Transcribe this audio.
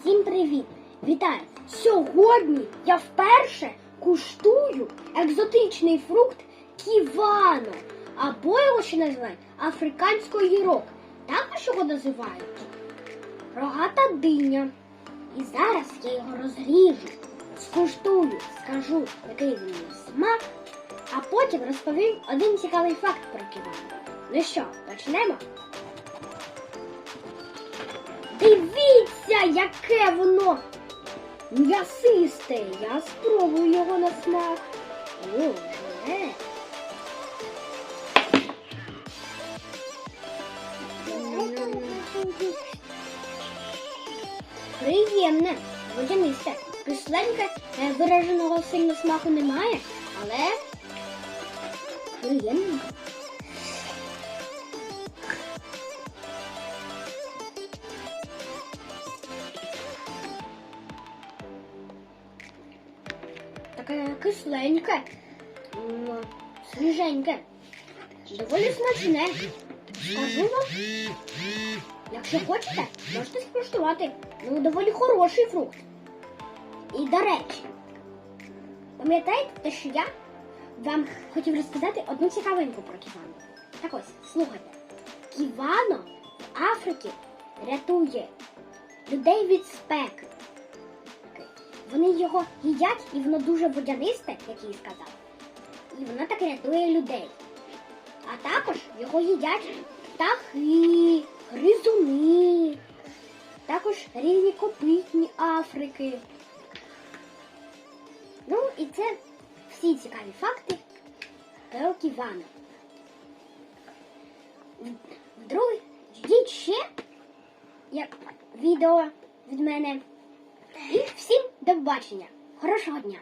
Всім привіт! Вітаю! Сьогодні я вперше куштую екзотичний фрукт ківано, або його ще називають африканський гірок. Також його називають рогата диня. І зараз я його розріжу, скуштую, скажу, який він смак, а потім розповім один цікавий факт про ківано. Ну що, почнемо? Дивіться, яке воно м'ясисте. Я спробую його на смак. О, желе. Приємне, водянисте. Кисленьке, е, вираженого сильно смаку немає, але приємне. Кисленьке, свіженьке, доволі смачне. Скажу вам, якщо хочете, можете скуштувати. Ну, доволі хороший фрукт. І до речі, пам'ятаєте те, що я вам хотів розказати одну цікавинку про ківану? Так ось, слухайте. Ківано в Африці рятує людей від спеки. Вони його їдять, і воно дуже водянисте, як і сказав. І воно так рятує людей. А також його їдять птахи, гризуни, також різні копитні Африки. Ну і це всі цікаві факти про Ківана. Вдруге, ждіть ще як відео від мене. І всім побачення. Хорошого дня!